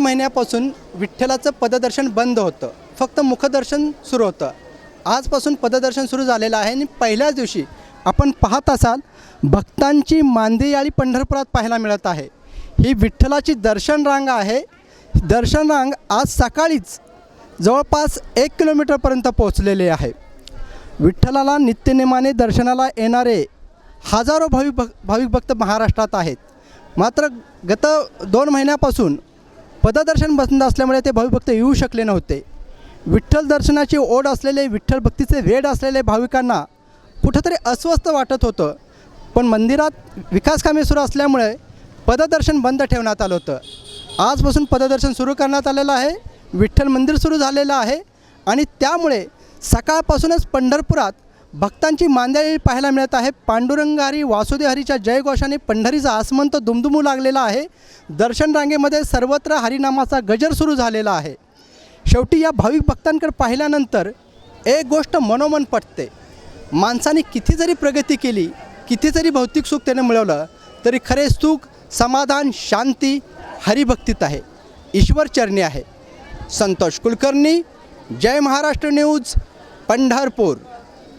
महिन्यापासून विठ्ठलाचं पददर्शन बंद होतं. फक्त मुखदर्शन सुरू होतं. आजपासून पददर्शन सुरू झालेलं आहे आणि पहिल्याच दिवशी आपण पाहत असाल भक्तांची मांदेयाळी पंढरपुरात पाहायला मिळत आहे. ही विठ्ठलाची दर्शन रांग आहे. दर्शन रांग आज सकाळीच जवळपास एक किलोमीटरपर्यंत पोहोचलेली आहे. विठ्ठलाला नित्यनेमाने दर्शनाला येणारे हजारो भाविक भक भाविक भक्त महाराष्ट्रात आहेत. मात्र गत दोन महिन्यापासून पददर्शन बंद असल्यामुळे ते भाविभक्त येऊ शकले नव्हते. विठ्ठल दर्शनाची ओढ असलेले विठ्ठल भक्तीचे वेड असलेले भाविकांना कुठंतरी अस्वस्थ वाटत होतं. पण मंदिरात विकासकामे सुरू असल्यामुळे पददर्शन बंद ठेवण्यात आलं होतं. आजपासून पददर्शन सुरू करण्यात आलेलं आहे. विठ्ठल मंदिर सुरू झालेलं आहे. आणि त्यामुळे सकाळपासूनच पंढरपुरात भक्तांची मांदियाळी पाहायला मिळत आहे. पांडुरंगारी वासुदेहरीच्या जयघोषाने पंढरीचा आसमंत दुमदुमू लागलेला आहे. दर्शन रांगेमध्ये सर्वत्र हरिनामाचा गजर सुरू झालेला आहे. शेवटी या भाविक भक्तांकडे पाहिल्यानंतर एक गोष्ट मनोमन पटते. माणसाने किती जरी प्रगती केली किती जरी भौतिक सुख त्याने मिळवलं तरी खरे सुख समाधान शांती हरिभक्तीत आहे. ईश्वर चरणी आहे. संतोष कुलकर्णी जय महाराष्ट्र न्यूज पंढरपूर.